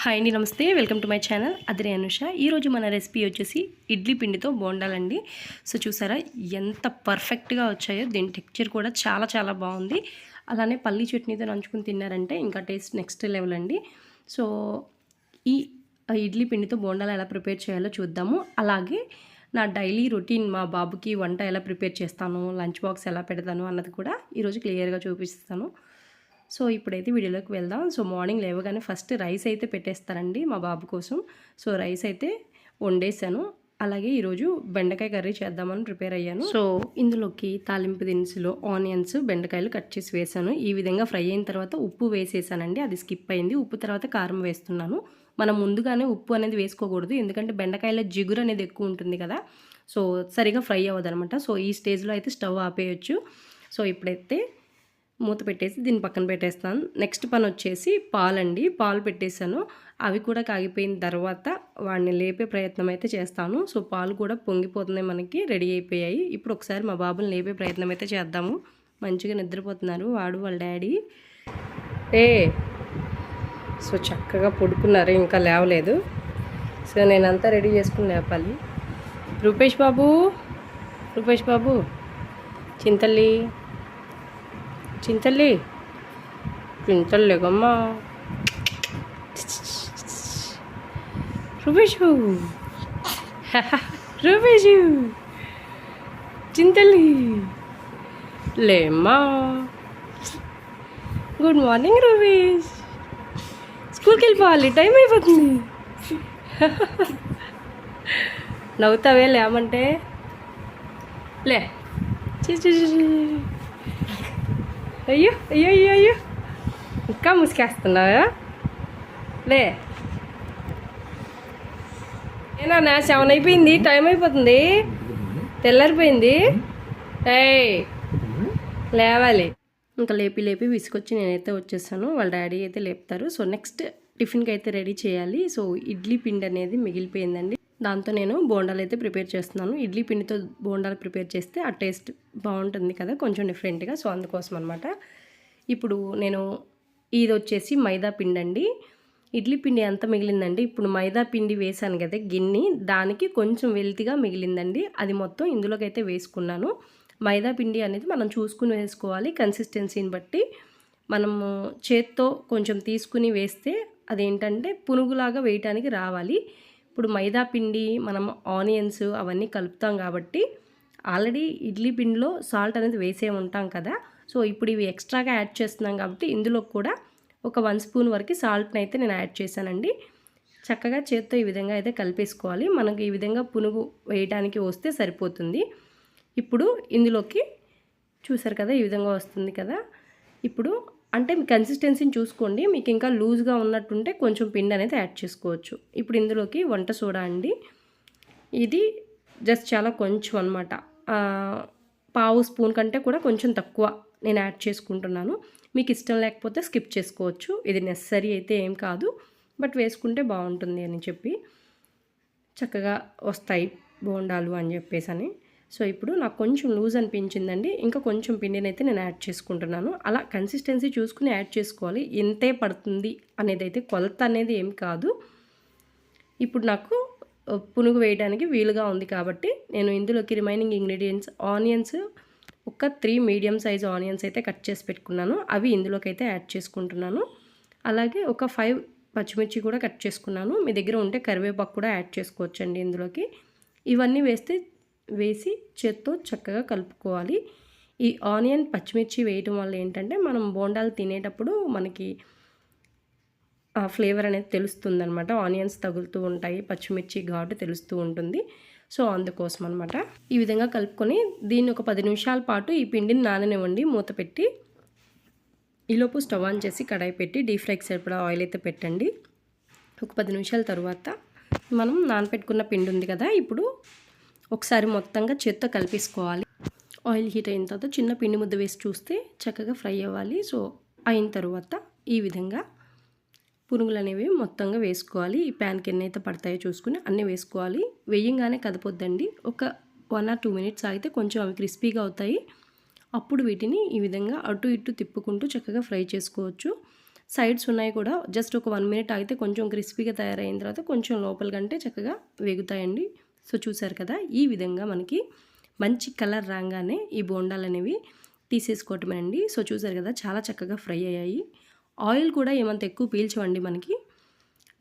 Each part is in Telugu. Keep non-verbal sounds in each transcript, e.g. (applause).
హాయ్ అండి నమస్తే. Welcome to my channel. అదిరే అనుష. ఈరోజు మన రెసిపీ వచ్చేసి ఇడ్లీ పిండితో బోండాలండి. సో చూసారా ఎంత పర్ఫెక్ట్గా వచ్చాయో దీని టెక్చర్ కూడా చాలా చాలా బాగుంది. అలానే పల్లీ చట్నీతో నంచుకుని తిన్నారంటే ఇంకా టేస్ట్ నెక్స్ట్ లెవెల్ అండి. సో ఈ ఇడ్లీ పిండితో బోండాలు ఎలా ప్రిపేర్ చేయాలో చూద్దాము. అలాగే నా డైలీ రొటీన్ మా బాబుకి వంట ఎలా ప్రిపేర్ చేస్తాను లంచ్ బాక్స్ ఎలా పెడతాను అన్నది కూడా ఈరోజు క్లియర్గా చూపిస్తాను. సో ఇప్పుడైతే వీడియోలోకి వెళ్దాం. సో మార్నింగ్ లేవగానే ఫస్ట్ రైస్ అయితే పెట్టేస్తానండి మా బాబు కోసం. సో రైస్ అయితే వండేసాను అలాగే ఈరోజు బెండకాయ కర్రీ చేద్దామని ప్రిపేర్ అయ్యాను. సో ఇందులోకి తాలింపు దినుసులు ఆనియన్స్ బెండకాయలు కట్ చేసి వేసాను ఈ విధంగా ఫ్రై అయిన తర్వాత ఉప్పు వేసేసానండి. అది స్కిప్ అయింది. ఉప్పు తర్వాత కారం వేస్తున్నాను. మనం ముందుగానే ఉప్పు అనేది వేసుకోకూడదు. ఎందుకంటే బెండకాయల జిగురు అనేది ఎక్కువ ఉంటుంది కదా. సో సరిగా ఫ్రై అవ్వదు అనమాట సో ఈ స్టేజ్లో అయితే స్టవ్ ఆపేయచ్చు. సో ఇప్పుడైతే మూత పెట్టేసి దీన్ని పక్కన పెట్టేస్తాను. నెక్స్ట్ పని వచ్చేసి పాలండి. పాలు పెట్టేశాను. అవి కూడా కాగిపోయిన తర్వాత వాడిని లేపే ప్రయత్నం అయితే చేస్తాను. సో పాలు కూడా పొంగిపోతున్నాయి మనకి రెడీ అయిపోయాయి. ఇప్పుడు ఒకసారి మా బాబుని లేపే ప్రయత్నం అయితే చేద్దాము. మంచిగా నిద్రపోతున్నారు. వాడు వాళ్ళ డాడీ. ఏ సో చక్కగా పడుకున్నారు. ఇంకా లేవలేదు. సో నేనంతా రెడీ చేసుకుని లేపాలి. రూపేష్ బాబు రూపేష్ బాబు చింతల్లి. చింతల్లి. చింతల్లేగమ్మా. రూపేషు (laughs) రూపేషు చింతల్లి. లేమ్మా. గుడ్ మార్నింగ్ రూపేష్ స్కూల్కి వెళ్ళిపోవాలి టైం అయిపోతుంది. (laughs) నవ్వుతావే లేమంటే? లే. చీ చీ. అయ్యో అయ్యో అయ్యో అయ్యో. ఇంకా ముసుకేస్తున్నావా? లే. ఏనా సెవెన్ అయిపోయింది టైం అయిపోతుంది. తెల్లారిపోయింది. ఏయ్. లేవాలి. ఇంకా లేపి లేపి విసుకొచ్చి నేనైతే వచ్చేసాను వాళ్ళ డాడీ అయితే లేపుతారు. సో నెక్స్ట్ టిఫిన్కి అయితే రెడీ చేయాలి. సో ఇడ్లీ పిండి అనేది మిగిలిపోయిందండి. దాంతో నేను బోండాలు అయితే ప్రిపేర్ చేస్తున్నాను. ఇడ్లీ పిండితో బోండాలు ప్రిపేర్ చేస్తే ఆ టేస్ట్ బాగుంటుంది కదా కొంచెం డిఫరెంట్గా. సో అందుకోసం అనమాట ఇప్పుడు నేను ఇది వచ్చేసి మైదా పిండి అండి ఇడ్లీ పిండి ఎంత మిగిలిందండి? ఇప్పుడు మైదా పిండి వేసాను కదా గిన్నె. దానికి కొంచెం వెల్తిగా మిగిలిందండి. అది మొత్తం ఇందులోకైతే వేసుకున్నాను. మైదా పిండి అనేది మనం చూసుకుని వేసుకోవాలి. కన్సిస్టెన్సీని బట్టి మనము చేత్తో కొంచెం తీసుకుని వేస్తే అదేంటంటే పునుగులాగా వేయటానికి రావాలి. ఇప్పుడు మైదా పిండి మనం ఆనియన్స్ అవన్నీ కలుపుతాం కాబట్టి ఆల్రెడీ ఇడ్లీ పిండిలో సాల్ట్ అనేది వేసే ఉంటాం కదా. సో ఇప్పుడు ఇవి ఎక్స్ట్రాగా యాడ్ చేస్తున్నాం కాబట్టి ఇందులో కూడా ఒక వన్ స్పూన్ వరకు సాల్ట్ని అయితే నేను యాడ్ చేశానండి. చక్కగా చేత్తో ఈ విధంగా అయితే కలిపేసుకోవాలి. మనకు ఈ విధంగా పునుగు వేయడానికి వస్తే సరిపోతుంది. ఇప్పుడు ఇందులోకి చూసారు కదా ఈ విధంగా వస్తుంది కదా. ఇప్పుడు అంటే మీ కన్సిస్టెన్సీని చూసుకోండి. మీకు ఇంకా లూజ్గా ఉన్నట్టుంటే కొంచెం పిండి అనేది యాడ్ చేసుకోవచ్చు. ఇప్పుడు ఇందులోకి వంట సోడా అండి. ఇది జస్ట్ చాలా కొంచెం అనమాట పావు స్పూన్ కంటే కూడా కొంచెం తక్కువ నేను యాడ్ చేసుకుంటున్నాను. మీకు ఇష్టం లేకపోతే స్కిప్ చేసుకోవచ్చు. ఇది నెసరీ అయితే ఏం కాదు. బట్ వేసుకుంటే బాగుంటుంది అని చెప్పి చక్కగా వస్తాయి బోండాలు అని చెప్పేసి అని. సో ఇప్పుడు నాకు కొంచెం లూజ్ అనిపించిందండి. ఇంకా కొంచెం పిండిని అయితే నేను యాడ్ చేసుకుంటున్నాను. అలా కన్సిస్టెన్సీ చూసుకుని యాడ్ చేసుకోవాలి. ఎంతే పడుతుంది అనేది అయితే కొలత అనేది ఏం కాదు. ఇప్పుడు నాకు పునుగు వేయడానికి వీలుగా ఉంది కాబట్టి నేను ఇందులోకి రిమైనింగ్ ఇంగ్రీడియంట్స్ ఆనియన్స్ ఒక త్రీ మీడియం సైజ్ ఆనియన్స్ అయితే కట్ చేసి పెట్టుకున్నాను. అవి ఇందులోకి అయితే యాడ్ చేసుకుంటున్నాను. అలాగే ఒక ఫైవ్ పచ్చిమిర్చి కూడా కట్ చేసుకున్నాను. మీ దగ్గర ఉంటే కరివేపాకు కూడా యాడ్ చేసుకోవచ్చండి ఇందులోకి. ఇవన్నీ వేస్తే వేసి చేత్తో చక్కగా కలుపుకోవాలి. ఈ ఆనియన్ పచ్చిమిర్చి వేయటం వల్ల ఏంటంటే మనం బోండాలు తినేటప్పుడు మనకి ఆ ఫ్లేవర్ అనేది తెలుస్తుంది అనమాట ఆనియన్స్ తగులుతూ ఉంటాయి పచ్చిమిర్చి ఘాటు తెలుస్తూ ఉంటుంది. సో అందుకోసం అనమాట ఈ విధంగా కలుపుకొని దీన్ని ఒక పది నిమిషాల పాటు ఈ పిండిని నాననివ్వండి. మూత పెట్టి ఈలోపు స్టవ్ ఆన్ చేసి కడాయి పెట్టి డీప్ ఫ్రైకి సరిపడా ఆయిల్ అయితే పెట్టండి. ఒక పది నిమిషాల తర్వాత మనం నానపెట్టుకున్న పిండి ఉంది కదా ఇప్పుడు ఒకసారి మొత్తంగా చేత్తో కలిపేసుకోవాలి. ఆయిల్ హీట్ అయిన తర్వాత చిన్న పిండి ముద్ద వేసి చూస్తే చక్కగా ఫ్రై అవ్వాలి. సో అయిన తర్వాత ఈ విధంగా పునుగులు అనేవి మొత్తంగా వేసుకోవాలి. ఈ ప్యాన్కి ఎన్ని అయితే పడతాయో చూసుకుని అన్నీ వేసుకోవాలి. వేయంగానే కదపొద్దండి. ఒక వన్ ఆర్ టూ మినిట్స్ ఆగితే కొంచెం అవి క్రిస్పీగా అవుతాయి. అప్పుడు వీటిని ఈ విధంగా అటు ఇటు తిప్పుకుంటూ చక్కగా ఫ్రై చేసుకోవచ్చు. సైడ్స్ ఉన్నాయి కూడా. జస్ట్ ఒక వన్ మినిట్ ఆగితే కొంచెం క్రిస్పీగా తయారైన తర్వాత కొంచెం లోపల కంటే చక్కగా వేగుతాయండి. సో చూసారు కదా ఈ విధంగా మనకి మంచి కలర్ రాగానే ఈ బోండాలు అనేవి తీసేసుకోవటమేనండి సో చూసారు కదా చాలా చక్కగా ఫ్రై అయ్యాయి. ఆయిల్ కూడా ఏమంత ఎక్కువ పీల్చవండి మనకి.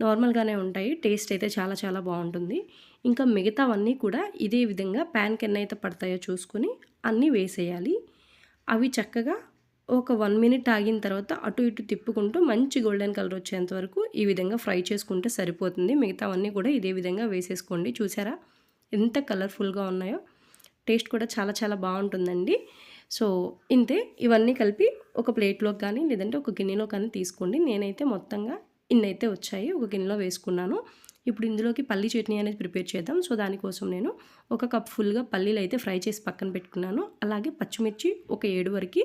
నార్మల్గానే ఉంటాయి టేస్ట్ అయితే చాలా చాలా బాగుంటుంది. ఇంకా మిగతావన్నీ కూడా ఇదే విధంగా ప్యాన్కి ఎన్నైతే అయితే పడతాయో చూసుకొని అన్నీ వేసేయాలి. అవి చక్కగా ఒక వన్ మినిట్ ఆగిన తర్వాత అటు ఇటు తిప్పుకుంటూ మంచి గోల్డెన్ కలర్ వచ్చేంత వరకు ఈ విధంగా ఫ్రై చేసుకుంటే సరిపోతుంది. మిగతావన్నీ కూడా ఇదే విధంగా వేసేసుకోండి. చూసారా? ఎంత కలర్ఫుల్గా ఉన్నాయో టేస్ట్ కూడా చాలా చాలా బాగుంటుందండి. సో ఇంతే ఇవన్నీ కలిపి ఒక ప్లేట్లోకి కానీ లేదంటే ఒక గిన్నెలో కానీ తీసుకోండి. నేనైతే మొత్తంగా ఇన్నైతే వచ్చాయి ఒక గిన్నెలో వేసుకున్నాను. ఇప్పుడు ఇందులోకి పల్లీ చట్నీ అనేది ప్రిపేర్ చేద్దాం. సో దానికోసం నేను ఒక కప్ ఫుల్గా పల్లీలు అయితే ఫ్రై చేసి పక్కన పెట్టుకున్నాను. అలాగే పచ్చిమిర్చి ఒక ఏడు వరకు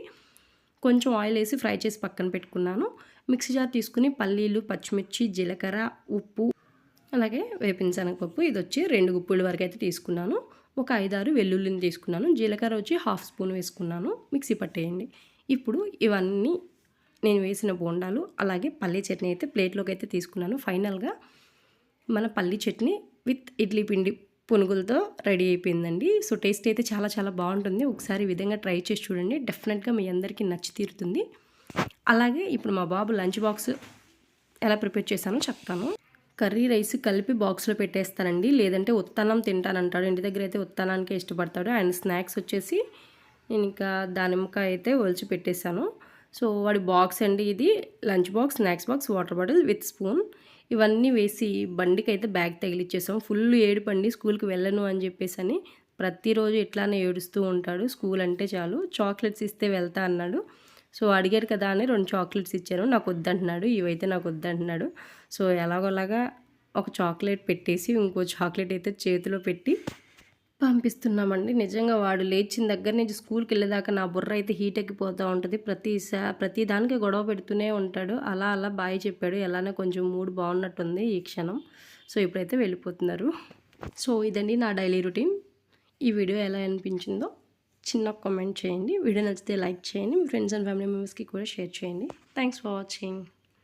కొంచెం ఆయిల్ వేసి ఫ్రై చేసి పక్కన పెట్టుకున్నాను. మిక్సీ జార్ తీసుకుని పల్లీలు పచ్చిమిర్చి జీలకర్ర ఉప్పు అలాగే వేపిన శనగపప్పు ఇది వచ్చి రెండు గుప్పుల వరకు అయితే తీసుకున్నాను. ఒక ఐదారు వెల్లుల్లిని తీసుకున్నాను. జీలకర్ర వచ్చి హాఫ్ స్పూన్ వేసుకున్నాను. మిక్సీ పట్టేయండి. ఇప్పుడు ఇవన్నీ నేను వేసిన బోండాలు అలాగే పల్లీ చట్నీ అయితే ప్లేట్లోకి అయితే తీసుకున్నాను. ఫైనల్గా మన పల్లి చట్నీ విత్ ఇడ్లీ పిండి పునుగులతో రెడీ అయిపోయిందండి. సో టేస్ట్ అయితే చాలా చాలా బాగుంటుంది. ఒకసారి విధంగా ట్రై చేసి చూడండి. డెఫినెట్గా మీ అందరికీ నచ్చి తీరుతుంది. అలాగే ఇప్పుడు మా బాబు లంచ్ బాక్స్ ఎలా ప్రిపేర్ చేశానో చెప్తాను. కర్రీ రైస్ కలిపి బాక్స్లో పెట్టేస్తానండి. లేదంటే ఉత్తానం తింటానంటాడు. ఇంటి దగ్గర అయితే ఉత్తనానికే ఇష్టపడతాడు. అండ్ స్నాక్స్ వచ్చేసి నేను ఇంకా దానిమ్మకాయ అయితే ఒలిచి పెట్టేశాను. సో వాడి బాక్స్ అండి ఇది. Lunch box snacks box water bottle with spoon. ఇవన్నీ వేసి బండికి అయితే బ్యాగ్ తగిలిచ్చేసాం. ఫుల్ ఏడుపండి స్కూల్కి వెళ్ళను అని చెప్పేసి అని ప్రతిరోజు ఇట్లానే ఏడుస్తూ ఉంటాడు. స్కూల్ అంటే చాలు. చాక్లెట్స్ ఇస్తే వెళ్తా అన్నాడు. సో అడిగారు కదా అని రెండు చాక్లెట్స్ ఇచ్చాను. నాకు వద్దంటున్నాడు. ఇవైతే నాకు వద్దంటున్నాడు. సో ఎలాగోలాగా ఒక చాక్లెట్ పెట్టేసి ఇంకో చాక్లెట్ అయితే చేతిలో పెట్టి పంపిస్తున్నామండి. నిజంగా వాడు లేచిన దగ్గర నుంచి స్కూల్కి వెళ్ళేదాకా నా బుర్ర అయితే హీట్ ఎక్కిపోతూ ఉంటుంది. ప్రతిసా ప్రతి దానికి గొడవ పెడుతూనే ఉంటాడు. అలా అలా బాయ్ చెప్పాడు. ఎలానే కొంచెం మూడ్ బాగున్నట్టుంది ఈ క్షణం. సో ఇప్పుడైతే వెళ్ళిపోతున్నారు. సో ఇదండి నా డైలీ రొటీన్. ఈ వీడియో ఎలా అనిపించిందో చిన్న కామెంట్ చేయండి. వీడియో నచ్చితే లైక్ చేయండి. మీ ఫ్రెండ్స్ అండ్ ఫ్యామిలీ మెంబర్స్కి కూడా షేర్ చేయండి. Thanks for watching